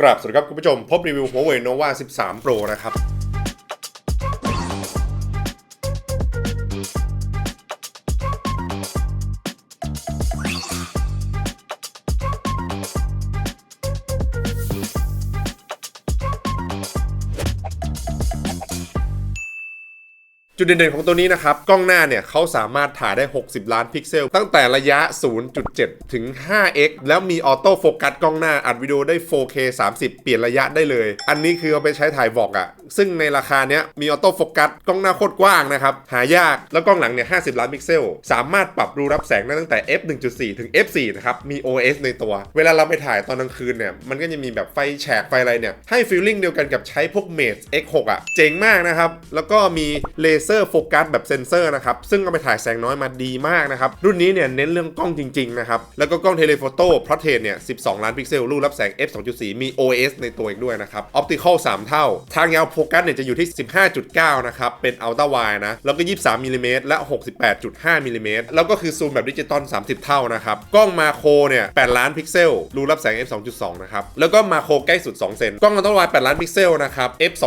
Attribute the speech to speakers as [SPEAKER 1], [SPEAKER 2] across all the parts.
[SPEAKER 1] กราบสวัสดีครับคุณผู้ชม พบรีวิว Huawei Nova 13 Pro นะครับ จุดเด่นๆของตัวนี้นะครับ กล้องหน้าเนี่ยเขาสามารถถ่ายได้ 60 ล้านพิกเซล ตั้งแต่ระยะ 0.7 ถึง 5x แล้วมีออโต้โฟกัสกล้องหน้าอัดวิดีโอได้ 4K 30 เปลี่ยนระยะได้เลย อันนี้คือเอาไปใช้ถ่ายวอกอะซึ่งในราคาเนี้ยมีออโต้โฟกัสกล้องหน้าโคตรกว้างนะครับ หายากแล้วกล้องหลังเนี่ย50 ล้านพิกเซล สามารถปรับรูรับแสงได้ตั้งแต่ f 1.4 ถึง f 4นะครับ มี OS ในตัว เวลาเราไปถ่ายตอนกลางคืนเนี่ย มันก็จะมีแบบไฟแฉกไฟอะไรเนี่ย ให้ฟีลลิ่งเดียวกันกับใช้พวก Mate X6 อะเจ๋งมากนะครับ แล้วก็มีเลเซอร์โฟกัสแบบเซนเซอร์นะครับ ซึ่งเอาไปถ่ายแสงน้อยมาดีมากนะครับ รุ่นนี้เนี่ยเน้นเรื่องกล้องจริงๆนะครับ แล้วก็กล้องเทเลโฟโต้พระเทนเนี่ย12 ล้านพิกเซล รูรับแสง f 2.4 มี OS ในตัวอีกด้วยนะครับออปติคอล3เท่าทางยาวโฟกัสเนี่ยจะอยู่ที่ 15.9 นะครับ เป็นอัลตร้าไวนะ แล้วก็ 23มิลลิเมตรและ 68.5มิลลิเมตรแล้วก็คือซูมแบบดิจิตอล 30 เท่านะครับ กล้องมาโครเนี่ย 8 ล้านพิกเซล รูรับแสง f 2.2 นะครับ แล้วก็มาโครใกล้สุด 2 เซน กล้องอัลตร้าไว8ล้านพิกเซลนะครับ f 2.2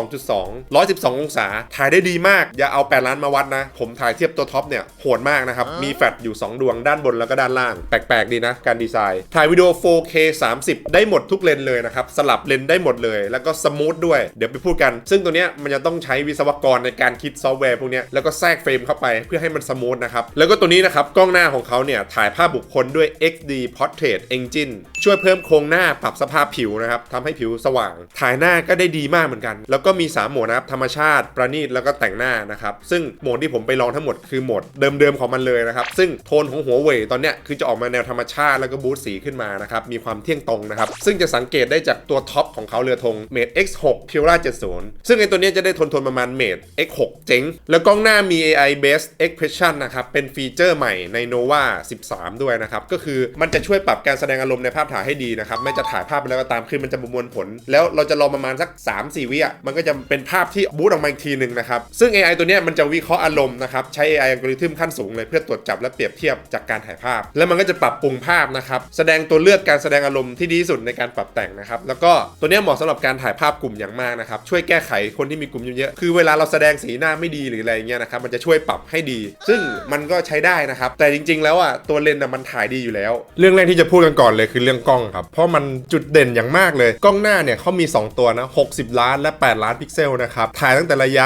[SPEAKER 1] 112 องศา ถ่ายได้ดีมาก อย่าเอา 8 ล้านมาวัดนะ ผมถ่ายเทียบตัวท็อปเนี่ยโหดมากนะครับ มีแฟลชอยู่ 2 ดวงด้านบนแล้วก็ด้านล่าง แปลกๆ ดีนะ การดีไซน์ ถ่ายวิดีโอ 4K 30 ได้หมดทุกเลนส์เลยนะครับ สลับเลนส์ได้หมดเลย แล้วก็สมูทด้วย เดี๋ยวไปพูดกันซึ่งตัวเนี้ยมันจะต้องใช้วิศวกรในการคิดซอฟต์แวร์พวกเนี้ยแล้วก็แทรกเฟรมเข้าไปเพื่อให้มันสมูทนะครับ แล้วก็ตัวนี้นะครับ กล้องหน้าของเขาเนี่ย ถ่ายภาพบุคคลด้วย XD Portrait Engine ช่วยเพิ่มโครงหน้าปรับสภาพผิวนะครับทำให้ผิวสว่าง ถ่ายหน้าก็ได้ดีมากเหมือนกัน แล้วก็มี 3 โหมดนะครับ ธรรมชาติ ประณีต แล้วก็แต่งหน้านะครับ ซึ่งโหมดที่ผมไปลองทั้งหมดคือโหมดเดิมๆของมันเลยนะครับ ซึ่งโทนของหัวเว่ยตอนเนี้ยคือจะออกมาแนวธรรมชาติแล้วก็บูสต์สีขึ้นมานะครับ มีความเที่ยงตรงนะครับ ซึ่งจะสังเกตได้จากตัวท็อปของเขาเรือธง Mate X6 Pura 70ซึ่งไอตัวนี้จะได้ทนทนประมาณ Mate X6 เจ๋ง แล้วกล้องหน้ามี AI based expression นะครับ เป็นฟีเจอร์ใหม่ใน Nova 13 ด้วยนะครับ ก็คือมันจะช่วยปรับการแสดงอารมณ์ในภาพถ่ายให้ดีนะครับ ไม่จะถ่ายภาพไปแล้วก็ตามคือมันจะประมวลผล แล้วเราจะรอประมาณสัก 3-4 วิอะมันก็จะเป็นภาพที่บูตออกมาอีกทีหนึ่งนะครับ ซึ่ง AI ตัวนี้มันจะวิเคราะห์อารมณ์นะครับ ใช้ AI อัลกอริทึมขั้นสูงเลยเพื่อตรวจจับและเปรียบเทียบจากการถ่ายภาพ แล้วมันก็จะปรับปรุงภาพนะครับแสดงตัวเลือกการแสดงอารมณ์ที่ดีที่สุดในการปรับแต่งนะครับแล้วก็ตัวนี้เหมาะสำหรับการถ่ายภาพกลุ่มอย่างมากนะครับช่วยแก้ไขคนที่มีกลุ่มเยอะๆคือเวลาเราแสดงสีหน้าไม่ดีหรืออะไรเงี้ยนะครับมันจะช่วยปรับให้ดี ซึ่งมันก็ใช้ได้นะครับแต่จริง ๆ แล้วอะตัวเลนส์มันถ่ายดีอยู่แล้ว เรื่องแรกที่จะพูดกันก่อนเลยคือเรื่องกล้องครับเพราะมันจุดเด่นอย่างมากเลยกล้องหน้าเนี่ยเขามี 2 ตัวนะ60 ล้านและ 8 ล้านพิกเซลนะครับถ่ายตั้งแต่ระยะ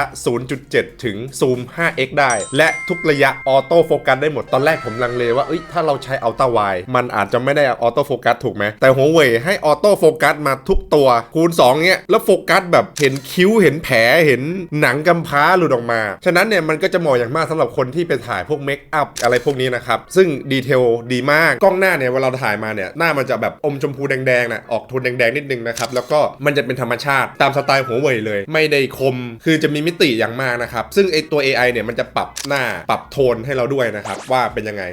[SPEAKER 1] 0.7 ถึงซูม 5x ได้ และทุกระยะออโต้โฟกัสได้หมดตอนแรกผมลังเลว่าเอ้ยถ้าเราใช้อัลตร้าไวมันอาจจะไม่ได้ออโต้โฟกัสถูกไหมแต่หัวเว่ยให้ออโต้โฟกัสมาทุกตัวคูณ2เนี้ยแล้วโฟกัสแบบเห็นคิ้วเห็นแผลเห็นหนังกำพร้าหลุดออกมา ฉะนั้นเนี่ยมันก็จะเหมาะอย่างมากสำหรับคนที่ไปถ่ายพวกเมคอัพอะไรพวกนี้นะครับ ซึ่งดีเทลดีมาก กล้องหน้าเนี่ยเวลาเราถ่ายมาเนี่ยหน้ามันจะแบบอมชมพูแดงๆนะออกโทนแดงๆนิดนึงนะครับ แล้วก็มันจะเป็นธรรมชาติตามสไตล์หัวเว่ยเลย ไม่ได้คม คือจะมีมิติอย่างมากนะครับ ซึ่งไอตัว AI เนี่ยมันจะปรับหน้าปรับโทนให้เราด้วยนะครับว่าเป็นยังไง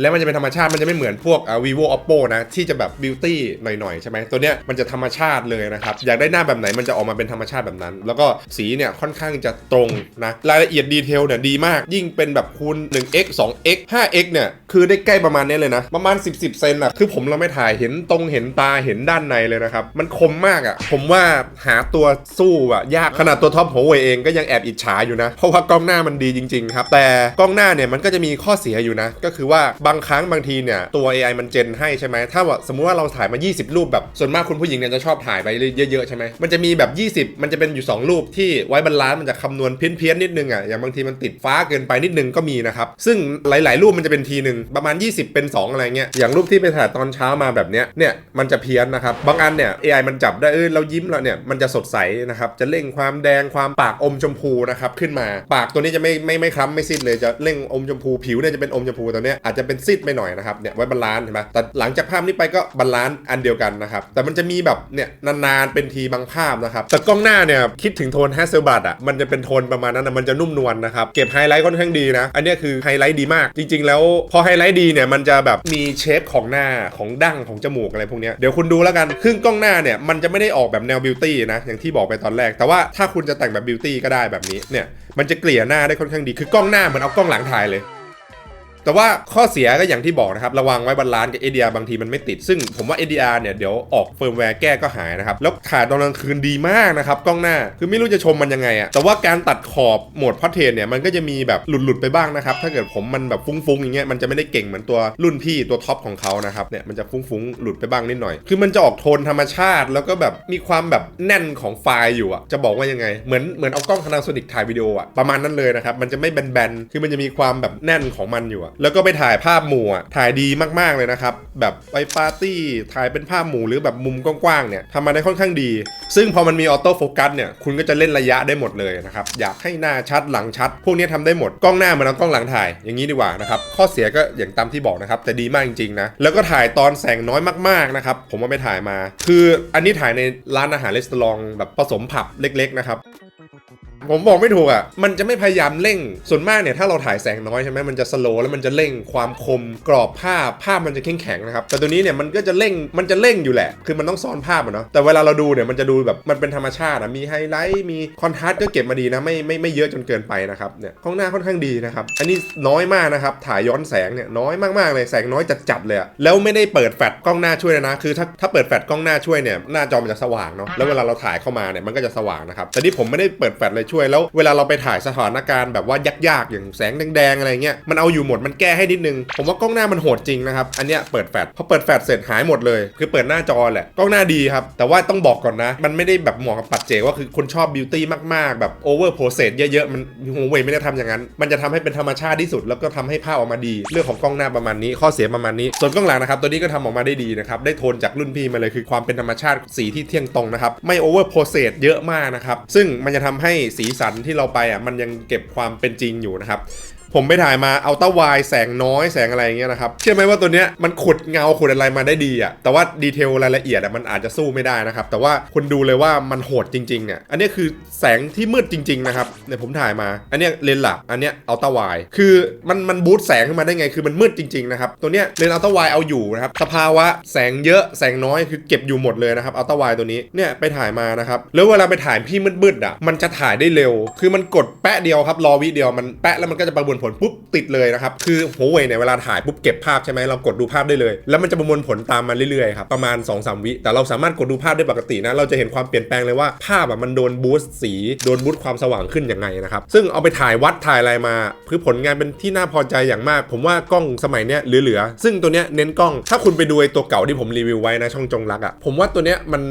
[SPEAKER 1] แล้วมันจะเป็นธรรมชาติมันจะไม่เหมือนพวก vivo oppo นะ ที่จะแบบบิวตี้หน่อยๆ ใช่ไหมตัวเนี้ยมันจะธรรมชาติเลยนะครับ อยากได้หน้าแบบไหนมันจะออกมาเป็นธรรมชาติแบบนั้น แล้วก็สีเนี่ยค่อนข้างจะตรงนะ รายละเอียดดีเทลเนี่ยดีมาก ยิ่งเป็นแบบคูณ 1x 2x 5x เนี่ย คือได้ใกล้ประมาณนี้เลยนะ ประมาณ 10 10เซนอะคือผมเราไม่ถ่ายเห็นตรงเห็นตาเห็นด้านในเลยนะครับ มันคมมากอะผมว่าหาตัวสู้อะยากขนาดตัวท็อปหัวเว่ยเองก็ยังแอบอิจฉาอยู่นะ เพราะว่ากล้องหน้ามันดีจริง ๆ ครับ แต่กล้องหน้าเนี่ยมันก็จะมีข้อเสียอยู่นะ ก็คือว่าบางครั้งบางทีเนี่ยตัว AI มันเจนให้ใช่ไหมถ้าว่าสมมุติว่าเราถ่ายมา 20 รูปแบบส่วนมากคุณผู้หญิงเนี่ยจะชอบถ่ายไปเยอะๆใช่ไหมมันจะมีแบบ 20 มันจะเป็นอยู่ 2 รูปที่ไว้บรรลานมันจะคำนวณเพี้ยนๆนิดนึงอะอย่างบางทีมันติดฟ้าเกินไปนิดนึงก็มีนะครับซึ่งหลายๆ รูปมันจะเป็นทีหนึ่งประมาณ 20 เป็น 2 อะไรเงี้ยอย่างรูปที่ไปถ่ายตอนเช้ามาแบบเนี้ยเนี่ยมันจะเพี้ยนนะครับบางอันเนี่ย AI มันจับได้เออเรายิ้มแล้วเนี่ยมันจะสดใสนะครับจะเร่งความแดงความปากอมชมพูนะครับขึ้นมา ปากตัวนี้จะไม่ไม่ไม่คล้ำไม่ซีดเลยจะเร่งอมชมพูผิวเนี่ยจะเป็นอมชมพูตัวเนี้ยอาจจะเป็นซีดไปหน่อยนะครับเนี่ยไว้บรรลานซ์เห็นไหมแต่หลังจากภาพนี้ไปก็บรรลานซ์อันเดียวกันนะครับแต่มันจะมีแบบเนี่ยนานๆเป็นทีบางภาพนะครับแต่กล้องหน้าเนี่ยคิดถึงโทน h a s s e l b l a d อะมันจะเป็นโทนประมาณนั้นนะมันจะนุ่มนวลนะครับเก็บไฮไลท์ค่อนข้างดีนะ อันนี้คือไฮไลท์ดีมาก จริง ๆ แล้วพอไฮไลท์ดีเนี่ยมันจะแบบมีเชฟของหน้าของดั้งของจมูกอะไรพวกเนี้ยเดี๋ยวคุณดูแล้วกันครึ่งกล้องหน้าเนี่ยมันจะไม่ได้ออกแบบแนวบิวตี้นะอย่างที่บอกไปตอนแรก แต่ว่าถ้าคุณจะแต่งแบบบิวตี้ก็ได้แบบนี้เนี่ยมันจะเกลี่ยหน้าได้ค่อนข้างดีคือกล้องหน้าเหมือนเอากล้องหลังถ่ายเลย แต่ว่าข้อเสียก็อย่างที่บอกนะครับ ระวังไว้บาลานซ์กับ ADR บางทีมันไม่ติด ซึ่งผมว่า ADR เนี่ยเดี๋ยวออกเฟิร์มแวร์แก้ก็หายนะครับ แล้วถ่ายตอนกลางคืนดีมากนะครับ กล้องหน้าคือไม่รู้จะชมมันยังไงอะแต่ว่าการตัดขอบโหมดพอเทนเนี่ยมันก็จะมีแบบหลุดๆไปบ้างนะครับ ถ้าเกิดผมมันแบบฟุ้งๆอย่างเงี้ยมันจะไม่ได้เก่งเหมือนตัวรุ่นพี่ตัวท็อปของเขานะครับเนี่ยมันจะฟุ้งๆหลุดไปบ้างนิดหน่อย คือมันจะออกโทนธรรมชาติ แล้วก็แบบมีความแบบแน่นของไฟล์อยู่อะจะบอกว่ายังไงเหมือนเหมือนเอากล้อง Panasonic ถ่ายวิดีโออะประมาณนั้นเลยนะครับมันจะไม่แบนๆคือมันจะมีความแบบแน่นของมันอยู่อะแล้วก็ไปถ่ายภาพหมู่อะถ่ายดีมากๆเลยนะครับ แบบไปปาร์ตี้ถ่ายเป็นภาพหมู่หรือแบบมุมกว้างๆเนี่ยทำมาได้ค่อนข้างดี ซึ่งพอมันมีออโต้โฟกัสเนี่ยคุณก็จะเล่นระยะได้หมดเลยนะครับอยากให้หน้าชัดหลังชัด พวกนี้ทำได้หมดกล้องหน้าเหมันเอากล้องหลังถ่ายอย่างนี้ดีกว่านะครับข้อเสียก็อย่างตามที่บอกนะครับแต่ดีมากจริงๆนะแล้วก็ถ่ายตอนแสงน้อยมากๆนะครับผมว่าไปถ่ายมา คืออันนี้ถ่ายในร้านอาหารรีสอร์ทแบบผสมผับเล็ก ๆ นะครับ ผมบอกไม่ถูกอะ มันจะไม่พยายามเร่ง ส่วนมากเนี่ยถ้าเราถ่ายแสงน้อยใช่ไหมมันจะสโลว์แล้วมันจะเร่งความคมกรอบภาพภาพมันจะแข็งแข็งนะครับ แต่ตัวนี้เนี่ยมันก็จะเร่งมันจะเร่งอยู่แหละ คือมันต้องซ้อนภาพอะเนาะแต่เวลาเราดูเนี่ยมันจะดูแบบมันเป็นธรรมชาติอะมีไฮไลท์มีคอนทราสต์ก็เก็บมาดีนะไม่ไม่ไม่เยอะจนเกินไปนะครับเนี่ยข้างหน้าค่อนข้างดีนะครับอันนี้น้อยมากนะครับถ่ายย้อนแสงเนี่ยน้อยมากๆเลยแสงน้อยจัดๆเลยอะแล้วไม่ได้เปิดแฟลชกล้องหน้าช่วยเลยนะคือถ้าถ้าเปิดแฟลชกล้องหน้าช่วยเนี่ยหน้าจอมันจะสว่างเนาะแล้วเวลาเราถ่ายเข้ามาเนี่ยมันก็จะสว่างนะครับแต่นี่ผมไม่ได้เปิดแฟลชเลยช่วยแล้วเวลาเราไปถ่ายสถานการณ์แบบว่ายากๆอย่างแสงแดงๆอะไรเงี้ยมันเอาอยู่หมดมันแก้ให้นิดนึง ผมว่ากล้องหน้ามันโหดจริงนะครับอันเนี้ยเปิดแฟลชพอเปิดแฟลชเสร็จหายหมดเลยคือเปิดหน้าจอแหละกล้องหน้าดีครับแต่ว่าต้องบอกก่อนนะ มันไม่ได้แบบเหมาะกับปัจเจกว่าคือคนชอบบิวตี้มากๆแบบโอเวอร์โปรเซสเยอะๆมันหัวเว่ยไม่ได้ทำอย่างนั้น มันจะทำให้เป็นธรรมชาติที่สุด แล้วก็ทำให้ภาพออกมาดี เรื่องของกล้องหน้าประมาณนี้ ข้อเสียประมาณนี้ ส่วนกล้องหลังนะครับตัวนี้ก็ทำออกมาได้ดีนะครับได้โทนจากรุ่นพี่มาเลยคือความเป็นธรรมชาติสีที่เที่ยงตรงนะครับไม่โอเวอร์โปรเซสเยอะมากนะครับซึ่งมันจะทำให้สีสันที่เราไปอะมันยังเก็บความเป็นจริงอยู่นะครับ ผมไปถ่ายมาเอาต้าวายแสงน้อยแสงอะไรอย่างเงี้ยนะครับ เชื่อไหมว่าตัวเนี้ยมันขุดเงาขุดอะไรมาได้ดีอะแต่ว่าดีเทลรายละเอียดอะมันอาจจะสู้ไม่ได้นะครับ แต่ว่าคุณดูเลยว่ามันโหดจริงๆเนี่ยอันนี้คือแสงที่มืดจริง ๆ นะครับเนี่ยผมถ่ายมา อันเนี้ยเลนส์หลัก อันเนี้ยเอาต้าวาย คือมันมันบูสต์แสงขึ้นมาได้ไง คือมันมืดจริงๆนะครับ ตัวเนี้ยเลนส์เอาต้าวายเอาอยู่นะครับ สภาวะแสงเยอะแสงน้อยคือเก็บอยู่หมดเลยนะครับเอาต้าวายตัวนี้ เนี่ยไปถ่ายมานะครับ แล้วเวลาไปถ่ายที่มืดๆอะมันจะถ่ายได้เร็ว คือมันกดแปะเดียวครับ รอวิเดียวมันแปะแล้วมันก็จะประมวลผลปุ๊บติดเลยนะครับ คือหัวเว่ยเนี่ยเวลาถ่ายปุ๊บเก็บภาพใช่ไหมเรากดดูภาพได้เลย แล้วมันจะประมวลผลตามมาเรื่อยๆครับประมาณ2-3วิ แต่เราสามารถกดดูภาพได้ปกตินะ เราจะเห็นความเปลี่ยนแปลงเลยว่าภาพอะมันโดนบูสต์สีโดนบูสต์ความสว่างขึ้นยังไงนะครับซึ่งเอาไปถ่ายวัดถ่ายอะไรมาคือผลงานเป็นที่น่าพอใจอย่างมาก ผมว่ากล้องสมัยเนี้ยเหลือๆซึ่งตัวเนี้ยเน้นกล้อง ถ้าคุณไปดูไอ้ตัวเก่าที่ผมรีวิวไว้นะช่องจงรักอะผมว่าตัวเนี้ยมัน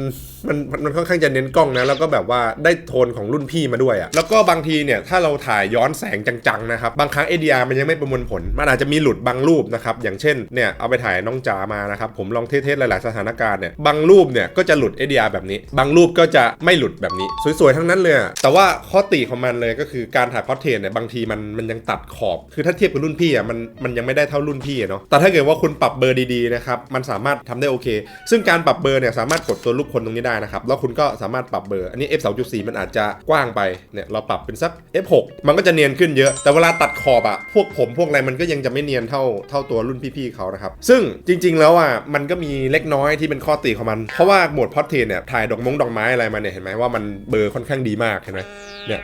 [SPEAKER 1] มันมันมันค่อนข้างจะเน้นกล้องนะแล้วก็แบบว่าได้โทนของรุ่นพี่มาด้วยอะ่ะแล้วก็บางทีเนี่ยถ้าเราถ่ายย้อนแสงจังๆนะครับบางครั้ง ADR มันยังไม่ประมวลผล มันอาจจะมีหลุดบางรูปนะครับ อย่างเช่น เนี่ย เอาไปถ่ายน้องจ๋ามานะครับ ผมลองเทสๆหลาย ๆ สถานการณ์เนี่ย บางรูปเนี่ยก็จะหลุด ADR แบบนี้ บางรูปก็จะไม่หลุดแบบนี้ สวย ๆ ทั้งนั้นเลย แต่ว่าข้อติของมันเลยก็คือการถ่ายพอร์เทรตเนี่ย บางทีมันมันยังตัดขอบ คือถ้าเทียบกับรุ่นพี่อะ มันมันยังไม่ได้เท่ารุ่นพี่เนาะ แต่ถ้าเกิดว่าคุณปรับเบอร์ดี ๆ นะครับ มันสามารถทำได้โอเค ซึ่งการปรับเบอร์เนี่ยสามารถกดตัวรูปคนตรงนี้ได้นะครับ แล้วคุณก็สามารถปรับเบอร์ อันนี้ f 2.4มันอาจจะกว้างไป เนี่ย เราปรับเป็นสัก f 6มันก็จะเนียนขึ้นเยอะ แต่เวลาตัดขอบอะพวกผมพวกอะไรมันก็ยังจะไม่เนียนเท่าเท่าตัวรุ่นพี่ๆเขานะครับ ซึ่งจริง ๆ แล้วอะมันก็มีเล็กน้อยที่เป็นข้อติของมัน เพราะว่าโหมดพอดเทนเนี่ยถ่ายดอกมงดอกไม้อะไรมาเนี่ยเห็นไหมว่ามันเบอร์ค่อนข้างดีมากเห็นไหมเนี่ย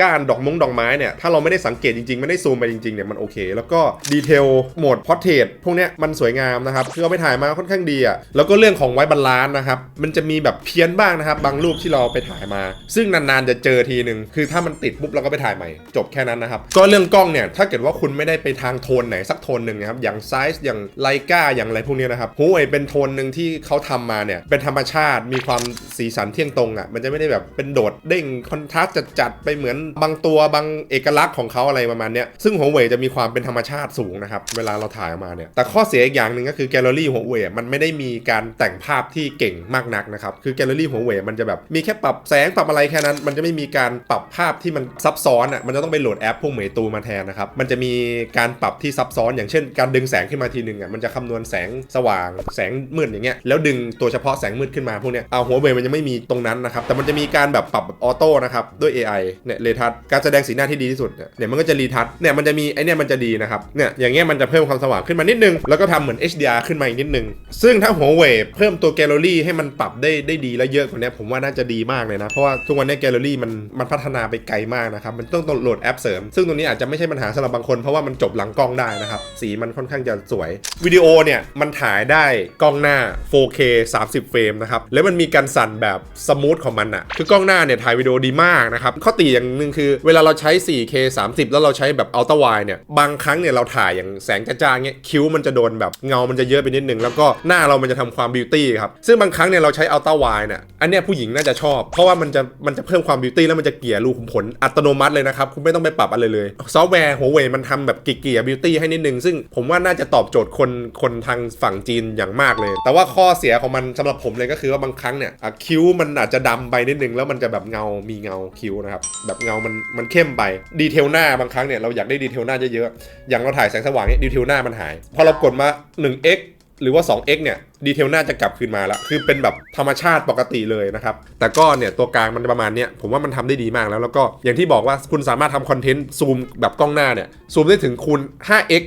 [SPEAKER 1] ก้านดอกมงดอกไม้เนี่ยถ้าเราไม่ได้สังเกตจริงๆ ไม่ได้ซูมไปจริงๆเนี่ยมันโอเค แล้วก็ดีเทลโหมดพอร์เทรตพวกเนี้ยมันสวยงามนะครับคือเอาไปถ่ายมาค่อนข้างดีอะ่ะแล้วก็เรื่องของไว้บาลานซ์นะครับมันจะมีแบบเพี้ยนบ้างนะครับบางรูปที่เราไปถ่ายมา ซึ่งนานๆจะเจอทีหนึ่งคือถ้ามันติดปุ๊บเราก็ไปถ่ายใหม่ จบแค่นั้นนะครับก็เรื่องกล้องเนี่ยถ้าเกิดว่าคุณไม่ได้ไปทางโทนไหนสักโทนหนึ่งนะครับอย่างไซส์อย่างไลกาอย่างอะไรพวกเนี้ยนะครับหูไอเป็นโทนหนึ่งที่เขาทำมาเนี่ยเป็นธรรมชาติมีความสีสันเที่ยงตรงอะ่ะมันจะไม่ได้แบบเป็นโดดเด้งคอนทราสต์จัดๆไปเหมือนบางตัวบางเอกลักษณ์ของเขาอะไรประมาณเนี้ยซึ่งหัวเว่ยจะมีความเป็นธรรมชาติสูงนะครับ เวลาเราถ่ายออกมาเนี่ยแต่ข้อเสียอีกอย่างหนึ่งก็คือแกลเลอรี่หัวเว่ยมันไม่ได้มีการแต่งภาพที่เก่งมากนักนะครับ คือแกลเลอรี่หัวเว่ยมันจะแบบมีแค่ปรับแสงปรับอะไรแค่นั้น มันจะไม่มีการปรับภาพที่มันซับซ้อนอะมันจะต้องไปโหลดแอปพวกเหมยตูมาแทนนะครับมันจะมีการปรับที่ซับซ้อน อย่างเช่น การดึงแสงขึ้นมาทีหนึ่งอะมันจะคำนวณแสงสว่าง แสงมืดอย่างเงี้ยแล้วดึงตัวเฉพาะแสงมืดขึ้นมาพวกเนี้ยเอาหัวเว่ยมันยังไม่มีตรงนั้นนะครับแต่มันจะมีการแบบปรับแบบออโต้นะครับด้วย AI เนี่ยเลทัชการแสดงสีหน้าที่ดีที่สุดเนี่ยมันก็จะรีทัชเนี่ยมันจะมีไอเนี่ยมันจะดีนะครับเนี่ยอย่างเงี้ยมันจะเพิ่มความสว่างขึ้นมานิดนึง แล้วก็ทำเหมือน HDR ขึ้นมาอีกนิดนึง ซึ่งถ้าหัวเว่ยเพิ่มตัวแกลเลอรี่ให้มันปรับได้ได้ดีและเยอะกว่านี้ผมว่าน่าจะดีมากเลยนะ เพราะว่าทุกวันนี้แกลเลอรี่มันมันพัฒนาไปไกลมากนะครับมันต้องโหลดแอปเสริม ซึ่งตรงนี้อาจจะไม่ใช่ปัญหาสำหรับบางคนเพราะว่ามันจบหลังกล้องได้นะครับสีมันค่อนข้างจะสวยวิดีโอเนี่ยมันถ่ายได้กล้องหน้า 4K 30 เฟรมนะครับแล้วมันมีการสั่นแบบสมูทของมันอะคือกล้องหน้าเนี่ยถ่ายวิดีโอดีมากนะครับข้อตีอย่างหนึ่งคือ เวลาเราใช้ 4K 30 แล้วเราใช้แบบอัลตร้าไวเนี่ยบางครั้งเนี่ยเราถ่ายอย่างแสงจ้าๆเงี้ยคิ้วมันจะโดนแบบเงามันจะเยอะไปนิดนึงแล้วก็หน้าเรามันจะทำความบิวตี้ครับซึ่งบางครั้งเนี่ยเราใช้อัลตร้าไวเนี่ยอันเนี้ยผู้หญิงน่าจะชอบ เพราะว่ามันจะมันจะเพิ่มความบิวตี้แล้วมันจะเกลี่ยรูขุมขนอัตโนมัติเลยนะครับคุณไม่ต้องไปปรับอะไรเลยซอฟต์แวร์หัวเว่ยมันทำแบบเกลี่ยบิวตี้ให้นิดนึงซึ่งผมว่าน่าจะตอบโจทย์คนคนทางฝั่งจีนอย่างมากเลย แต่ว่าข้อเสียของมันสำหรับผมเลยก็คือว่าบางครั้งเนี่ยคิ้วมันอาจจะดำไปนิดนึงแล้วมันจะแบบเงามีเงาคิ้วนะครับแบบเงามันมันเข้มไปดีเทลหน้าบางครั้งเนี่ยเราอยากได้ดีเทลหน้าเยอะๆอย่างเราถ่ายแสงสว่างเนี่ยดีเทลหน้ามันหาย พอเรากดมา 1x หรือว่า 2x เนี่ยดีเทลหน้าจะกลับคืนมาแล้วคือเป็นแบบธรรมชาติปกติเลยนะครับ แต่ก็เนี่ยตัวกลางมันประมาณเนี้ยผมว่ามันทำได้ดีมากแล้ว แล้วก็อย่างที่บอกว่าคุณสามารถทำคอนเทนต์ซูมแบบกล้องหน้าเนี่ยซูมได้ถึงคูณ 5x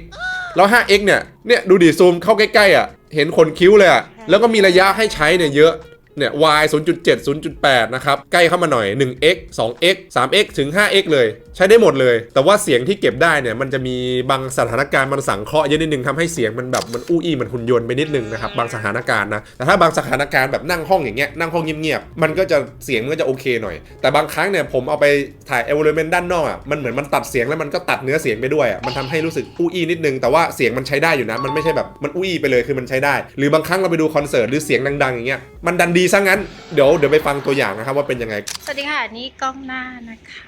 [SPEAKER 1] แล้ว 5x เนี่ยเนี่ยดูดิซูมเข้าใกล้ๆอะเห็นขนคิ้วเลยอะแล้วก็มีระยะให้ใช้เนี่ยเยอะ เนี่ย y 0.7 0.8 นะครับ ใกล้เข้ามาหน่อย 1x 2x 3x ถึง 5x เลย ใช้ได้หมดเลย แต่ว่าเสียงที่เก็บได้เนี่ย มันจะมีบางสถานการณ์มันสังเคราะห์เยอะนิดนึงทำให้เสียงมันแบบมันอู้อี้เหมันหุ่นยนต์ไปนิดนึงนะครับ บางสถานการณ์นะ แต่ถ้าบางสถานการณ์แบบนั่งห้องอย่างเงี้ยนั่งห้องเงียบๆมันก็จะเสียงมันก็จะโอเคหน่อย แต่บางครั้งเนี่ยผมเอาไปถ่าย environment ด้านนอกอะมันเหมือนมันตัดเสียงแล้วมันก็ตัดเนื้อเสียงไปด้วยอะมันทำให้รู้สึกอู้อี้นิดนึงแต่ว่าเสียงมันใช้ได้อยู่นะมันไม่ใช่แบบมันอู้อี้ไปเลยคือมันใช้ได้ หรือบางครั้งเราไปดูคอนเสิร์ตหรือเสียงดังๆอย่างเงี้ยมันดันดีซะงั้น เดี๋ยวเดี๋ยวไปฟังตัวอย่างนะครับว่าเป็นยังไง
[SPEAKER 2] สวัสดีค่ะ นี่กล้องหน้านะคะ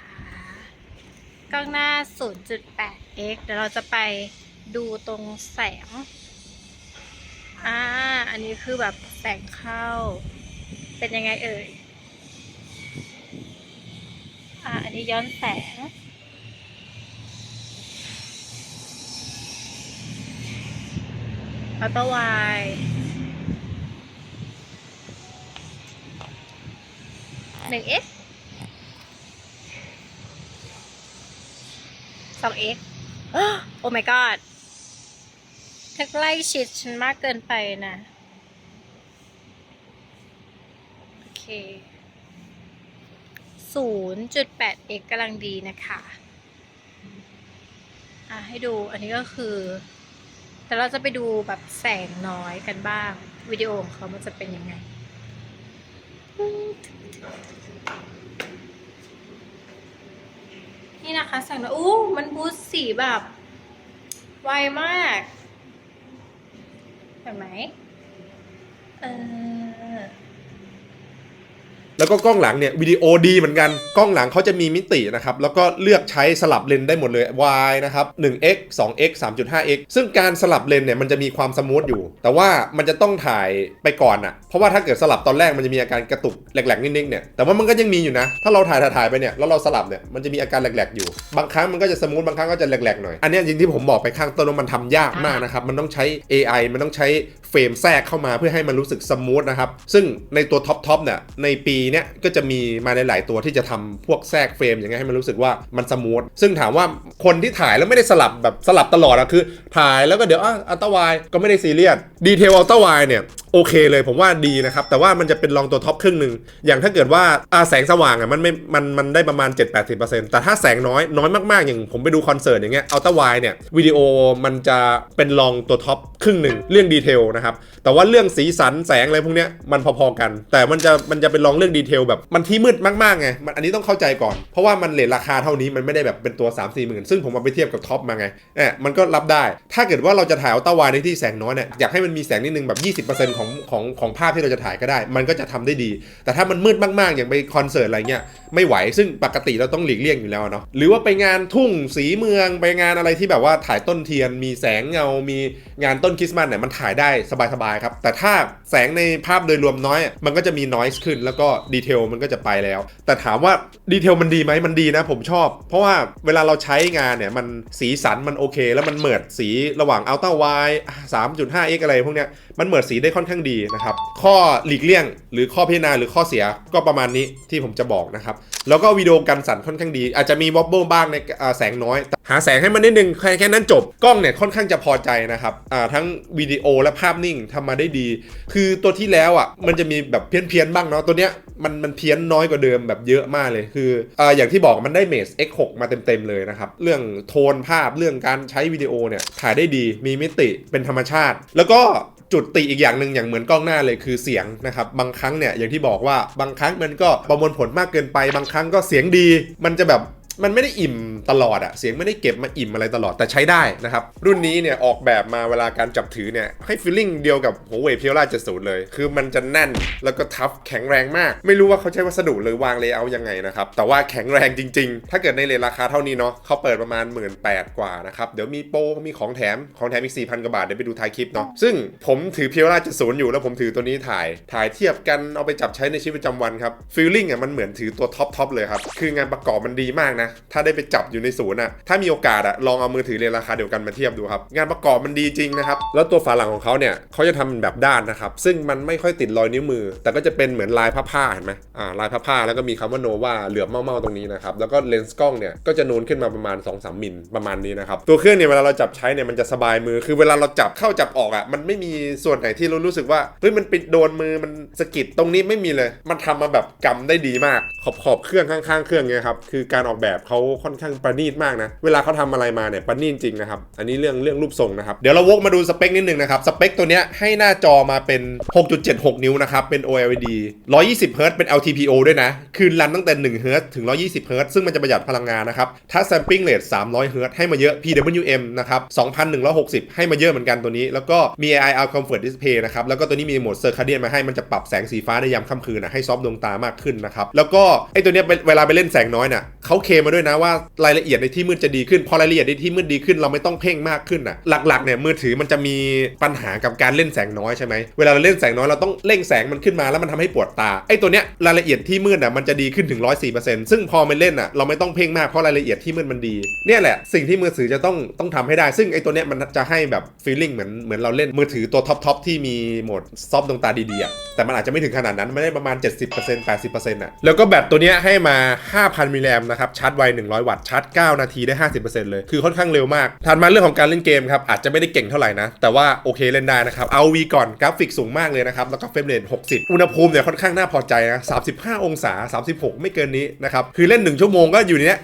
[SPEAKER 2] กล้องหน้า 0.8x เดี๋ยวเราจะไปดูตรงแสง อ่า อันนี้คือแบบแสงเข้า เป็นยังไงเอ่ย อ่า อันนี้ย้อนแสงอัลตร้าไหนึ่ง x สอง x โอ้ my god ถ้าใกล้ชิดฉันมากเกินไปนะ โอเค 0.8x กำลังดีนะคะอะให้ดูอันนี้ก็คือ แต่เราจะไปดูแบบแสงน้อยกันบ้าง วิดีโอของเขามันจะเป็นยังไง นี่นะคะแสงน้อยอู้มันบูสสีแบบ ไวมากเห็นไหมเออ
[SPEAKER 1] แล้วก็กล้องหลังเนี่ยวิดีโอดีเหมือนกัน กล้องหลังเขาจะมีมิตินะครับ แล้วก็เลือกใช้สลับเลนได้หมดเลย Y นะครับ 1x 2x 3.5x ซึ่งการสลับเลนเนี่ยมันจะมีความสมูทอยู่ แต่ว่ามันจะต้องถ่ายไปก่อนอะเพราะว่าถ้าเกิดสลับตอนแรกมันจะมีอาการกระตุกแหลกๆนิดๆเนี่ย แต่ว่ามันก็ยังมีอยู่นะ ถ้าเราถ่ายถ่ายไปเนี่ย แล้วเราสลับเนี่ย มันจะมีอาการแหลกๆอยู่ บางครั้งมันก็จะสมูท บางครั้งก็จะแหลกๆหน่อย อันนี้จริงที่ผมบอกไปข้างต้นว่ามันทำยากมากนะครับ มันต้องใช้ AI มันต้องใช้เฟรมแทรกเข้ามาเพื่อให้มันรู้สึกสมูทนะครับ ซึ่งในตัวท็อปท็อปเนี่ยในปีเนี้ยก็จะมีมาในหลายตัวที่จะทำพวกแทรกเฟรมอย่างเงี้ยให้มันรู้สึกว่ามันสมูทซึ่งถามว่าคนที่ถ่ายแล้วไม่ได้สลับแบบสลับตลอดอะคือ ถ่ายแล้วก็เดี๋ยวอะอัลตร้าไวก็ไม่ได้ซีเรียสดีเทลอัลตร้าไวเนี่ยโอเคเลยผมว่าดีนะครับ แต่ว่ามันจะเป็นรองตัวท็อปครึ่งหนึ่งอย่างถ้าเกิดว่าอาแสงสว่างอะมันไม่มันมันได้ประมาณ 7-80%แต่ถ้าแสงน้อยน้อยมากๆ อย่างผมไปดูคอนเสิร์ตอย่างเงี้ยอัลตร้าไวเนี่ยวิดีโอมันจะเป็นรองตัวท็อปครึ่งหนึ่งเรื่องดีเทลนะครับ แต่ว่าเรื่องสีสันแสงอะไรพวกเนี้ยมันพอๆกัน แต่มันจะมันจะเป็นรองเรื่องดีเทลแบบมันที่มืดมากๆไงมันอันนี้ต้องเข้าใจก่อน เพราะว่ามันเลทราคาเท่านี้มันไม่ได้แบบเป็นตัว 3 4หมื่นซึ่งผมเอาไปเทียบกับท็อปมาไงเอ่มันก็รับได้ ถ้าเกิดว่าเราจะถ่ายอัลตร้าไวในที่แสงน้อยเนี่ยอยากให้มันมีแสงนิดนึงแบบ 20%ของของของภาพที่เราจะถ่ายก็ได้ มันก็จะทำได้ดี แต่ถ้ามันมืดมากๆ อย่างไปคอนเสิร์ตอะไรเงี้ยไม่ไหวซึ่งปกติเราต้องหลีกเลี่ยงอยู่แล้วเนาะหรือว่าไปงานทุ่งสีเมืองไปงานอะไรที่แบบว่าถ่ายต้นเทียนมีแสงเงา มีงานต้นคริสต์มาสเนี่ยมันถ่ายได้สบายๆครับ แต่ถ้าแสงในภาพโดยรวมน้อย มันก็จะมี noise ขึ้น แล้วก็ดีเทลมันก็จะไปแล้ว แต่ถามว่าดีเทลมันดีไหมมันดีนะผมชอบ เพราะว่าเวลาเราใช้งานเนี่ยมันสีสันมันโอเค แล้วมันเหมือดสีระหว่าง Ultra Wide 3.5x อะไรพวกเนี้ยมันเหมือดสีได้ค่อนข้างดีนะครับ ข้อหลีกเลี่ยง หรือข้อพิจารณาหรือข้อเสียก็ประมาณนี้ที่ผมจะบอกนะครับแล้วก็วิดีโอกันสั่นค่อนข้างดี อาจจะมีวอบเบิลบ้างในแสงน้อย หาแสงให้มันนิดนึงแค่แค่นั้นจบกล้องเนี่ยค่อนข้างจะพอใจนะครับอ่าทั้งวิดีโอและภาพนิ่งทำมาได้ดี คือตัวที่แล้วอะมันจะมีแบบเพี้ยนเพียนๆบ้างเนาะตัวเนี้ยมันมันเพี้ยนน้อยกว่าเดิมแบบเยอะมากเลยคืออ่าอย่างที่บอกมันได้เมส X6 มาเต็มๆเลยนะครับเรื่องโทนภาพเรื่องการใช้วิดีโอเนี่ยถ่ายได้ดีมีมิติเป็นธรรมชาติ แล้วก็จุดติอีกอย่างหนึ่งอย่างเหมือนกล้องหน้าเลยคือเสียงนะครับบางครั้งเนี่ยอย่างที่บอกว่าบางครั้งมันก็ประมวลผลมากเกินไป บางครั้งก็เสียงดี มันจะแบบ มันไม่ได้อิ่มตลอดอะเสียงไม่ได้เก็บมาอิ่มอะไรตลอดแต่ใช้ได้นะครับ รุ่นนี้เนี่ยออกแบบมาเวลาการจับถือเนี่ย ให้ฟีลลิ่งเดียวกับหัวเว่ยเพียวล่า70เลย คือมันจะแน่นแล้วก็ทัฟแข็งแรงมาก ไม่รู้ว่าเขาใช้วัสดุหรือวางเลเยอร์ยังไงนะครับ แต่ว่าแข็งแรงจริง ๆ ถ้าเกิดในเลทราคาเท่านี้เนาะเขาเปิดประมาณ 1 8ื่นกว่านะครับเดี๋ยวมีโปรมีของแถมของแถมอีก4,000กว่าบาทเดี๋ยวไปดูท้ายคลิปเนาะซึ่งผมถือเพียวล่า70อยู่แล้วผมถือตัวนี้ถ่าย ถ่ายเทียบกันเอาไปจับใช้ในชีวิตประจำวันครับฟีลลิ่งอะมันเหมือนถือตัวท็อปทอปเลยครับคืองานประกอบมันดีมากนะถ้าได้ไปจับอยู่ในศูนย์อะถ้ามีโอกาสอะลองเอามือถือเรียนราคาเดียวกันมาเทียบดูครับ งานประกอบมันดีจริงนะครับ แล้วตัวฝาหลังของเขาเนี่ยเขาจะทำแบบด้านนะครับ ซึ่งมันไม่ค่อยติดรอยนิ้วมือ แต่ก็จะเป็นเหมือนลายผ้าๆเห็นไหมอ่าลายผ้าๆแล้วก็มีคำว่าโนวาเหลือบเมาๆตรงนี้นะครับ แล้วก็เลนส์กล้องเนี่ยก็จะนูนขึ้นมาประมาณ2-3มิลประมาณนี้นะครับ ตัวเครื่องเนี่ยเวลาเราจับใช้เนี่ยมันจะสบายมือ คือเวลาเราจับเข้าจับออกอะมันไม่มีส่วนไหนที่เรารู้สึกว่าเฮ้ยมันปิดโดนมือมันสกิดตรงนี้ไม่มีเลย มันทำมาแบบกำได้ดีมากขอบขอบเครื่องข้างๆ เครื่องเนี่ยครับคือการออกแบบแบบเขาค่อนข้างประณีตมากนะ เวลาเขาทำอะไรมาเนี่ยประณีตจริงนะครับ อันนี้เรื่องเรื่องรูปทรงนะครับ เดี๋ยวเราวกมาดูสเปคนิดนึงนะครับ สเปคตัวเนี้ยให้หน้าจอมาเป็น 6.76 นิ้วนะครับ เป็น OLED 120 Hz เป็น LTPO ด้วยนะ คือรันตั้งแต่1 Hz ถึง 120 Hz ซึ่งมันจะประหยัดพลังงานนะครับ ถ้า sampling rate 300 Hz ให้มาเยอะ PWM นะครับ2,160 ให้มาเยอะเหมือนกันตัวนี้ แล้วก็มี AIR Comfort Display นะครับ แล้วก็ตัวนี้มีโหมด Circadian มาให้ มันจะปรับแสงสีฟ้าในยามค่ำคืนนะให้ซอฟดวงตามากขึ้นนะครับ แล้วก็ไอ้ตัวเนี้ยเวลาไปเล่นแสงน้อยนะ่ะเขาเคมาด้วยนะว่ารายละเอียดในที่มืดจะดีขึ้นพอรายละเอียดในที่มืดดีขึ้นเราไม่ต้องเพ่งมากขึ้นน่ะหลักๆเนี่ยมือถือมันจะมีปัญหากับการเล่นแสงน้อยใช่ไหมเวลาเราเล่นแสงน้อยเราต้องเร่งแสงมันขึ้นมาแล้วมันทำให้ปวดตาไอ้ตัวเนี้ยรายละเอียดที่มืดอะมันจะดีขึ้นถึง104%ซึ่งพอมันเล่นอะเราไม่ต้องเพ่งมากเพราะรายละเอียดที่มืดมันดีเนี่ยแหละสิ่งที่มือถือจะต้องต้องทำให้ได้ ซึ่งไอ้ตัวเนี้ยมันจะให้แบบฟีลลิ่งเหมือนเหมือนเราเล่นมือถือตัวท็อปทอปที่มีโหมดซอฟต์ดวงตาดีๆอะแต่มันอาจจะไม่ถึงขนาดนั้นไม่ได้ประมาณ 70% 80%อะแล้วก็แบตตัวเนี้ยให้มา 5,000มิลลิแอมนะครับชาร์จไว 100 วัตต์ชาร์จ 9 นาทีได้ 50%เลย คือค่อนข้างเร็วมากถัดมาเรื่องของการเล่นเกมครับอาจจะไม่ได้เก่งเท่าไหร่นะ แต่ว่าโอเคเล่นได้นะครับเอาวีก่อนกราฟิกสูงมากเลยนะครับแล้วก็เฟรมเรท60 อุณหภูมิเนี่ยค่อนข้างน่าพอใจนะ35 องศา 36 ไม่เกินนี้นะครับคือเล่น 1 ชั่วโมงก็อยู่ในนี้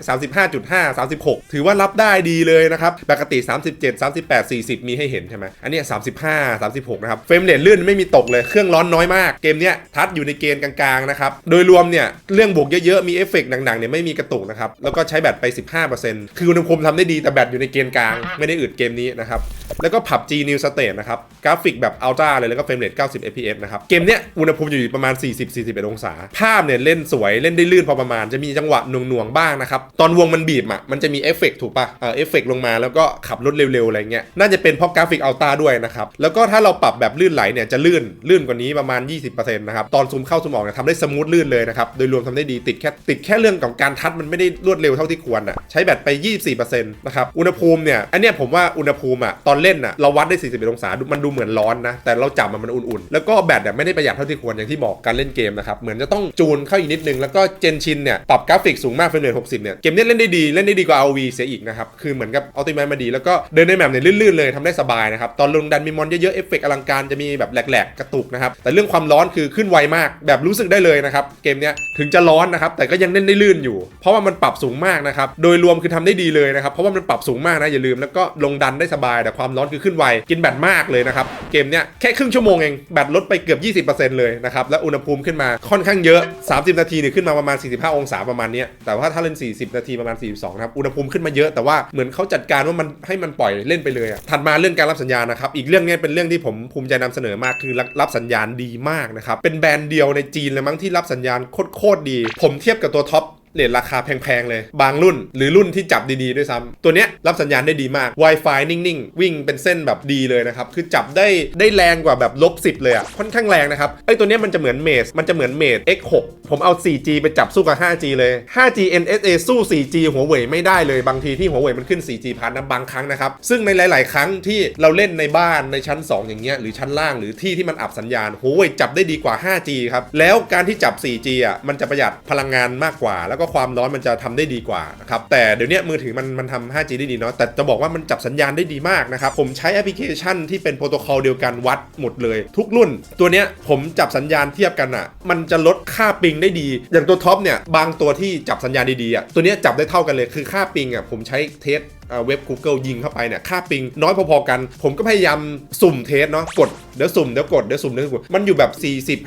[SPEAKER 1] 35.5 36 ถือว่ารับได้ดีเลยนะครับปกติ 37 38 40 มีให้เห็นใช่ไหมอันนี้35 36 นะครับเฟรมเรทลื่นไม่มีตกเลยเครื่องร้อนน้อยมากเกมเนี้ยทัดอยู่ในเกณฑ์กลางๆนะครับโดยรวมเนี่ยเรื่องบวกเยอะๆมีเอฟเฟกต์หนักๆเนี่ยไม่มีกระตุกนะครับแล้วก็ใช้แบตไป 15%คืออุณหภูมิทำได้ดีแต่แบตอยู่ในเกณฑ์กลาง ไม่ได้อึดเกมนี้นะครับแล้วก็ผับ G New State นะครับ กราฟิกแบบอัลตร้าเลย แล้วก็เฟรมเรท90 fps นะครับ เกมเนี้ยอุณหภูมิอยู่ประมาณ 40-41 องศา ภาพเนี่ยเล่นสวยเล่นได้ลื่นพอประมาณ จะมีจังหวะหน่วงๆ บ้างนะครับ ตอนวงมันบีบอะมันจะมีเอฟเฟกต์ถูกปะเออเอฟเฟกต์ลงมาแล้วก็ขับรถเร็วๆ อะไรเงี้ยน่าจะเป็นเพราะกราฟิกอัลตร้าด้วยนะครับแล้วก็ถ้าเราปรับแบบลื่นไหลเนี่ยจะลื่นลื่นกว่านี้ประมาณ 20%นะครับตอนซูมเข้าซูมออกเนี่ยทำได้สมูทลื่นเลยนะครับโดยรวมทำได้ดีติดแค่ติดแค่เรื่องของการทัดมันไม่ได้รวดเร็วเท่าที่ควรอะใช้แบตไป 24%นะครับอุณหภูมิเนี่ยอันเนี้ยผมว่าอุณหภูมิอะตอนเล่นอะเราวัดได้ 41 องศามันดูเหมือนร้อนนะ แต่เราจับมันมันอุ่นๆ แล้วก็แบตเนี่ยไม่ได้ประหยัดเท่าที่ควรอย่างที่บอกการเล่นเกมนะครับ เหมือนจะต้องจูนเข้าอีกนิดนึง แล้วก็เจนชินเนี่ยปรับกราฟิกสูงมากเฟรมเรท60 เนี่ย เกมเนี้ยเล่นได้ดีเล่นได้ดีกว่า ROV เสียอีกนะครับ คือเหมือนกับอัลติเมทมาดี แล้วก็เดินในแมปเนี่ยลื่นๆเลยทำได้สบายนะครับตอนลงดันมีมอนเยอะๆเอฟเฟกต์อลังการจะมีแบบแหลกๆกระตุกนะครับแต่เรื่องความร้อนคือขึ้นไวมาก แบบรู้สึกได้เลยนะครับเกมนี้ถึงจะร้อนนะครับแต่ก็ยังเล่นได้ลื่นอยู่ เพราะว่ามันปรับสูงมากนะครับโดยรวมคือทำได้ดีเลยนะครับเพราะว่ามันปรับสูงมากนะอย่าลืมแล้วก็ลงดันได้สบายแต่ความร้อนคือขึ้นไว กินแบตมากเลยนะครับเกมเนี้ยแค่ครึ่งชั่วโมงเองแบตลดไปเกือบ 20%เลยนะครับแล้วอุณหภูมิขึ้นมาค่อนข้างเยอะ 30 นาทีเนี่ยขึ้นมาประมาณ 45 องศาประมาณเนี้ยแต่ว่าถ้าเล่น 40 นาทีประมาณ 42นะครับอุณหภูมิขึ้นมาเยอะแต่ว่าเหมือนเขาจัดการว่ามันให้มันปล่อยเล่นไปเลยอะถัดมาเรื่องการรับสัญญาณนะครับอีกเรื่องเนี้ยเป็นเรื่องที่ผมภูมิใจนำเสนอมากคือรับรับสัญญาณดีมากนะครับเป็นแบรนด์เดียวในจีนเลยมั้งที่รับสัญญาณโคตรๆดี ผมเทียบกับตัวท็อป เลทราคาแพงๆเลย บางรุ่นหรือรุ่นที่จับดีๆด้วยซ้ำตัวเนี้ยรับสัญญาณได้ดีมาก Wi-Fi นิ่งๆ วิ่งเป็นเส้นแบบดีเลยนะครับ คือจับได้ได้แรงกว่าแบบลบ10เลยอะค่อนข้างแรงนะครับไอ้ตัวเนี้ยมันจะเหมือนเมสมันจะเหมือนเมส X6 ผมเอา 4G ไปจับสู้กับ 5G เลย 5G NSA สู้ 4G หัวเว่ยไม่ได้เลยบางทีที่หัวเว่ยมันขึ้น 4G พันนะบางครั้งนะครับซึ่งในหลาย ๆ ครั้งที่เราเล่นในบ้านในชั้น 2 อย่างเงี้ยหรือชั้นล่างหรือที่ที่มันอับสัญญาณหัวเว่ยจับได้ดีกว่า 5G ครับแล้วการที่จับ 4G อะมันจะประหยัดพลังงานมากกว่าแล้วก็ความร้อนมันจะทำได้ดีกว่านะครับแต่เดี๋ยวนี้มือถือมันมันทำ 5G ได้ดีเนาะแต่จะบอกว่ามันจับสัญญาณได้ดีมากนะครับผมใช้แอปพลิเคชันที่เป็นโปรโตคอลเดียวกันวัดหมดเลย ทุกรุ่น ตัวเนี้ยผมจับสัญญาณเทียบกันอะ มันจะลดค่าปิงได้ดี อย่างตัวท็อปเนี่ยบางตัวที่จับสัญญาณดีๆอะตัวเนี้ยจับได้เท่ากันเลยคือค่าปิงอะผมใช้เทส เอ่อเว็บ Google ยิงเข้าไปเนี่ยค่าปิงน้อยพอๆกัน ผมก็พยายามสุ่มเทสเนาะกดเดี๋ยวสุ่มเดี๋ยวกดเดี๋ยวสุ่มเดี๋ยวกดมันอยู่แบบ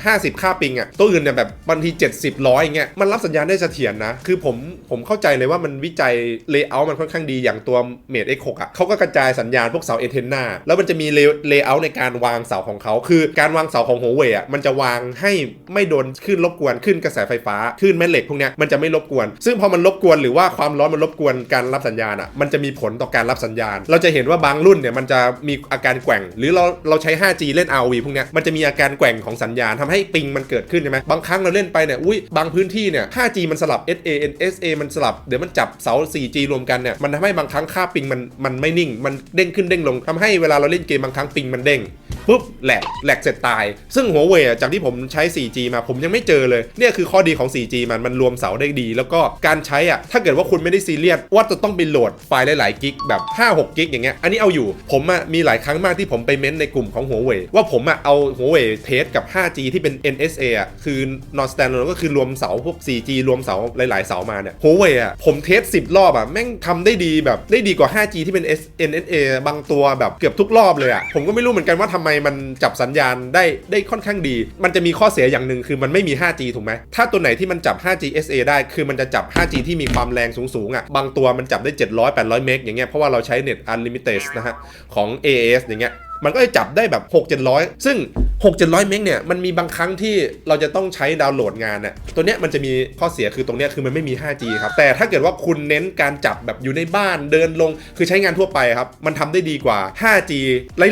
[SPEAKER 1] 40 50 ค่าปิงอะ่ะตัวอื่นเนี่ยแบบบางที 70ร้อยอย่างเงี้ยมันรับสัญญาณได้เสถียรนะคือผมผมเข้าใจเลยว่ามันวิจัยเลเยอร์มันค่อนข้างดีอย่างตัวเมด X6 อะเขาก็กระจายสัญญาณพวกเสาเอเทนนาแล้วมันจะมีเลเยอร์ในการวางเสาของเขาคือการวางเสาของหัวเว่ยอะมันจะวางให้ไม่โดนขึ้นรบกวนขึ้นกระแสไฟฟ้าขึ้นแม่เหล็กพวกเนี้ยมันจะไม่รบกวน ซึ่งพอมันรบกวนหรือว่าความร้อนมันรบกวนการรับสัญญาณอะมันจะมีผลต่อการรับสัญญาณ เราจะเห็นว่าบางรุ่นเนี่ยมันจะมีอาการแกว่ง หรือเราเราใช้ 5G เล่น ROV พวกเนี้ยมันจะมีอาการแกว่งของสัญญาณทำให้ปิงมันเกิดขึ้นใช่ไหมบางครั้งเราเล่นไปเนี่ยอุ้ยบางพื้นที่เนี่ย 5G มันสลับ SA NSA มันสลับเดี๋ยวมันจับเสา 4G รวมกันเนี่ยมันทำให้บางครั้งค่าปิงมันมันไม่นิ่ง มันเด้งขึ้นเด้งลงทำให้เวลาเราเล่นเกมบางครั้งปิงมันเด้งปุ๊บแหลกแหลกเสร็จตาย ซึ่งหัวเว่ยอะจากที่ผมใช้ 4G มาผมยังไม่เจอเลย เนี่ยคือข้อดีของ 4G มันมันรวมเสาได้ดี แล้วก็การใช้อะถ้าเกิดว่าคุณไม่ได้ซีเรียสว่าจะต้องไปโหลดไฟล์หลายกิกแบบ 5-6 กิกอย่างเงี้ยอันนี้เอาอยู่ผมอะมีหลายครั้งมากที่ผมไปเม้นในกลุ่มของหัวเว่ยว่าผมอะเอาหัวเว่ยเทสกับ 5G ที่เป็น NSA อะคือ non standalone ก็คือรวมเสาพวก 4G รวมเสาหลาย ๆ เสามาเนี่ยหัวเว่ยอะผมเทส 10 รอบอะแม่งทำได้ดีแบบได้ดีกว่า 5G ที่เป็น NSA บางตัวแบบเกือบทุกรอบเลยอะผมก็ไม่รู้เหมือนกันว่าทำไมมันจับสัญญาณได้ได้ค่อนข้างดี มันจะมีข้อเสียอย่างหนึ่งคือมันไม่มี 5G ถูกไหมถ้าตัวไหนที่มันจับ 5G SA ได้ คือมันจะจับ 5G ที่มีความแรงสูงๆอะบางตัวมันจับได้ 700 800เมกอย่างเงี้ยเพราะว่าเราใช้เน็ต unlimited นะฮะของ AS อย่างเงี้ยมันก็จะจับได้แบบ 6 700 ซึ่ง 6 700 เมกเนี่ย มันมีบางครั้งที่เราจะต้องใช้ดาวน์โหลดงานเนี่ยตัวเนี้ยมันจะมีข้อเสียคือตรงเนี้ยคือมันไม่มี 5G ครับ แต่ถ้าเกิดว่าคุณเน้นการจับแบบอยู่ในบ้านเดินลง คือใช้งานทั่วไปครับ มันทำได้ดีกว่า 5G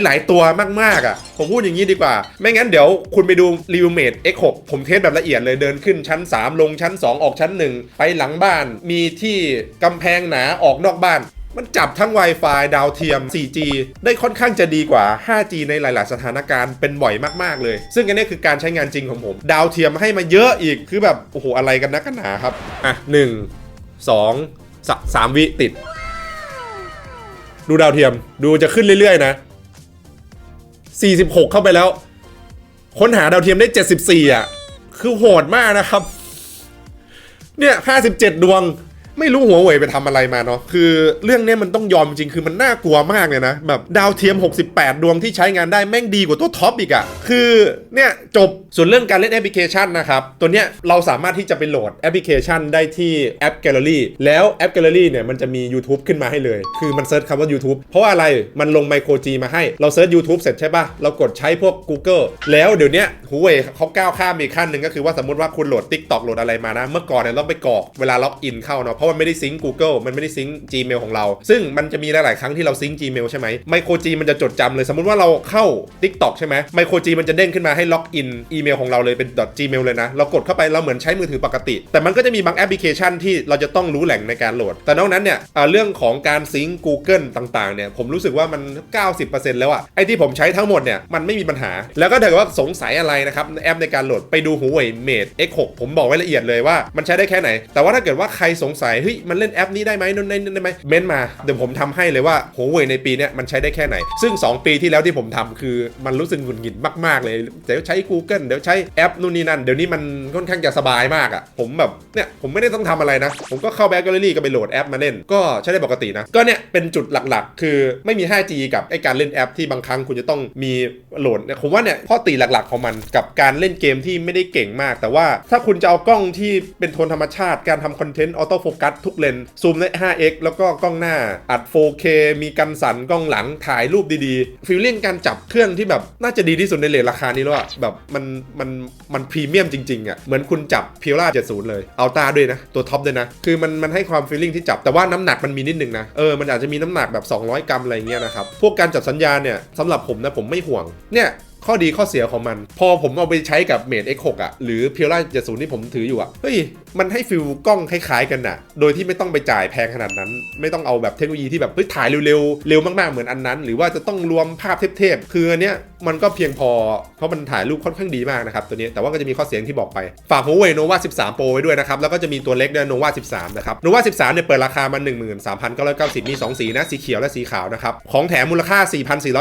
[SPEAKER 1] หลาย ๆ ตัวมาก ๆ อะ ผมพูดอย่างนี้ดีกว่า ไม่งั้นเดี๋ยวคุณไปดูรีวิวเมด X6 ผมเทสแบบละเอียดเลย เดินขึ้นชั้น 3 ลงชั้น 2 ออกชั้น 1 ไปหลังบ้าน มีที่กำแพงหนาออกนอกบ้าน มันจับทั้ง Wi-Fi ดาวเทียม 4G ได้ค่อนข้างจะดีกว่า 5G ในหลาย ๆ สถานการณ์เป็นบ่อยมาก ๆ เลย ซึ่งอันนี้คือการใช้งานจริงของผม ดาวเทียมให้มาเยอะอีก คือแบบ โอ้โห อะไรกันนักกันหนาครับ อะ1 2 3วิติด ดูดาวเทียม ดูจะขึ้นเรื่อย ๆ นะ 46 เข้าไปแล้ว ค้นหาดาวเทียมได้ 74 อะ คือโหดมากนะครับ เนี่ย 57 ดวง ไม่รู้หัวเว่ยไปทำอะไรมาเนาะคือเรื่องเนี้ยมันต้องยอมจริงคือมันน่ากลัวมากเลยนะ แบบดาวเทียม 68 ดวงที่ใช้งานได้แม่งดีกว่าตัวท็อปอีกอะคือเนี่ยจบส่วนเรื่องการเล่นแอปพลิเคชันนะครับ ตัวเนี้ยเราสามารถที่จะไปโหลดแอปพลิเคชันได้ที่แอป Gallery แล้วแอป Gallery เนี่ยมันจะมี YouTube ขึ้นมาให้เลย คือมันเซิร์ชคำว่า YouTube เพราะว่าอะไรมันลงไมโครจีมาให้เราเซิร์ช YouTube เสร็จใช่ปะเรากดใช้พวก Google แล้วเดี๋ยวนี้หัวเว่ยเขาก้าวข้ามอีกขั้นหนึ่งก็คือว่าสมมติว่าคุณโหลด TikTok โหลดอะไรมานะ เมื่อก่อนเนี่ยต้องไปกรอกเวลาล็อกอินเข้าเนาะเพราะมันไม่ได้ซิงก์ Google มันไม่ได้ซิงก์ Gmail ของเรา ซึ่งมันจะมีหลาย ๆ ครั้งที่เราซิงก์ Gmail ใช่ไหมไมโครจีมันจะจดจำเลย สมมติว่าเราเข้า TikTok ใช่ไหมไมโครจีมันจะเด้งขึ้นมาให้ล็อกอินอีเมลของเราเลยเป็น .gmail เลยนะ เรากดเข้าไปเราเหมือนใช้มือถือปกติ แต่มันก็จะมีบางแอปพลิเคชันที่เราจะต้องรู้แหล่งในการโหลด แต่นอกนั้นเนี่ยเรื่องของการซิงก์ Google ต่าง ๆ เนี่ยผมรู้สึกว่ามัน 90%แล้วอะไอที่ผมใช้ทั้งหมดเนี่ยมันไม่มีปัญหา แล้วก็ถ้าเกิดว่าสงสัยอะไรนะครับแอปในการโหลดไปดู Huawei Mate X6 ผมบอกไว้ละเอียดเลยว่ามันใช้ได้แค่ไหน แต่ว่าถ้าเกิดว่าใครสงสัยเฮ้ยมันเล่นแอปนี้ได้ไหมนู่นนั่นได้ไหมเม้นมาเดี๋ยวผมทำให้เลยว่า Huawei ในปีเนี้ยมันใช้ได้แค่ไหน ซึ่ง 2 ปีที่แล้วที่ผมทำคือมันรู้สึกหงุดหงิดมากๆเลยเดี๋ยวใช้ Google เดี๋ยวใช้แอปนู่นนี่นั่นเดี๋ยวนี้มันค่อนข้างจะสบายมากอะผมแบบเนี่ยผมไม่ได้ต้องทำอะไรนะ ผมก็เข้าแบ็กแกลเลอรี่ก็ไปโหลดแอปมาเล่น ก็ใช้ได้ปกตินะ ก็เนี่ยเป็นจุดหลักๆ คือไม่มี 5G กับไอการเล่นแอปที่บางครั้งคุณจะต้องมีโหลดเนี่ยผมว่าเนี่ยข้อตีหลักๆของมันกับการเล่นเกมที่ไม่ได้เก่งมาก แต่ว่าถ้าคุณจะเอากล้องที่เป็นโทนธรรมชาติการทำคอนเทนต์ออโต้โฟกัสกัสทุกเลนส์ซูมได้ 5x แล้วก็กล้องหน้าอัด 4K มีกันสั่นกล้องหลังถ่ายรูปดีๆฟีลลิ่งการจับเครื่องที่แบบน่าจะดีที่สุดในเลทราคานี้แล้วอะแบบมันมันมันพรีเมียมจริงๆอะเหมือนคุณจับพิล่า70 เลยเอาตาด้วยนะ ตัวท็อปด้วยนะ คือมันมันให้ความฟีลลิ่งที่จับแต่ว่าน้ำหนักมันมีนิดนึงนะเออมันอาจจะมีน้ำหนักแบบ 200 กรัมอะไรเงี้ยนะครับพวกการจับสัญญาณเนี่ยสำหรับผมนะผมไม่ห่วงเนี่ย ข้อดีข้อเสียของมัน พอผมเอาไปใช้กับเมด X6 อะ หรือ p i o l a 70ที่ผมถืออยู่อะ เฮ้ย มันให้ฟิลกล้องคล้ายๆกันน่ะ โดยที่ไม่ต้องไปจ่ายแพงขนาดนั้น ไม่ต้องเอาแบบเทคโนโลยีที่แบบเฮ้ยถ่ายเร็วๆ เร็วมากๆ เหมือนอันนั้น หรือว่าจะต้องรวมภาพเทพๆ คืออันเนี้ยมันก็เพียงพอ เพราะมันถ่ายรูปค่อนข้างดีมากนะครับตัวนี้แต่ว่าก็จะมีข้อเสียงที่บอกไป ฝาก Huawei Nova 13 Pro ไว้ด้วยนะครับ แล้วก็จะมีตัวเล็กด้วย Nova 13 นะครับ Nova 13 เนี่ยเปิดราคามา13,990 มี 2 สีนะ สีเขียวและสีขาวนะครับ ของแถมมูลค่า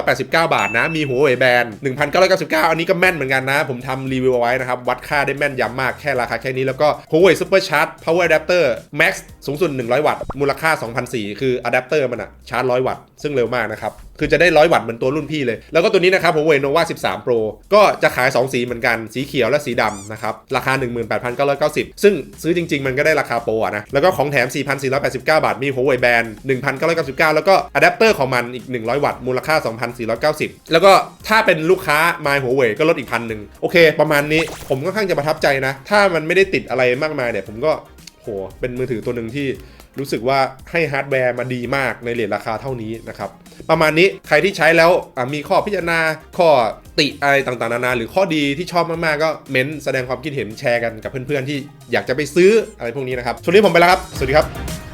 [SPEAKER 1] 4,489 บาทนะ มี Huawei Band 999 อันนี้ก็แม่นเหมือนกันนะ ผมทำรีวิวเอาไว้นะครับ วัดค่าได้แม่นยำมากแค่ราคาแค่นี้แล้วก็ Huawei Super Charge Power Adapter Max สูงสุด 100 วัตต์ มูลค่า 2,004คืออะแดปเตอร์มันอะชาร์จ 100 วัตต์ ซึ่งเร็วมากนะครับ คือจะได้100วัตต์เหมือนตัวรุ่นพี่เลย แล้วก็ตัวนี้นะครับ Huawei Nova 13 Pro ก็จะขาย 2 สีเหมือนกัน สีเขียวและสีดำนะครับ ราคา 18,990 ซึ่งซื้อจริง ๆ มันก็ได้ราคาโปรอะนะ แล้วก็ของแถม 4,489 บาท มี Huawei Band 1,999 แล้วก็อะแดปเตอร์ของมันอีก 100 วัตต์ มูลค่า 2,490 แล้วก็ถ้าเป็นลูกค้า My Huawei ก็ลดอีกพันหนึ่งโอเค ประมาณนี้ ผมค่อนข้างจะประทับใจนะ ถ้ามันไม่ได้ติดอะไรมากมายเนี่ยผมก็โหเป็นมือถือตัวหนึ่งที่ รู้สึกว่าให้ฮาร์ดแวร์มาดีมากในเรทราคาเท่านี้นะครับ ประมาณนี้ใครที่ใช้แล้วมีข้อพิจารณาข้อติอะไรต่างๆนานาหรือข้อดีที่ชอบมากๆ ก็เม้นต์แสดงความคิดเห็นแชร์กันกับเพื่อนๆที่อยากจะไปซื้ออะไรพวกนี้นะครับช่วงนี้ผมไปแล้วครับ สวัสดีครับ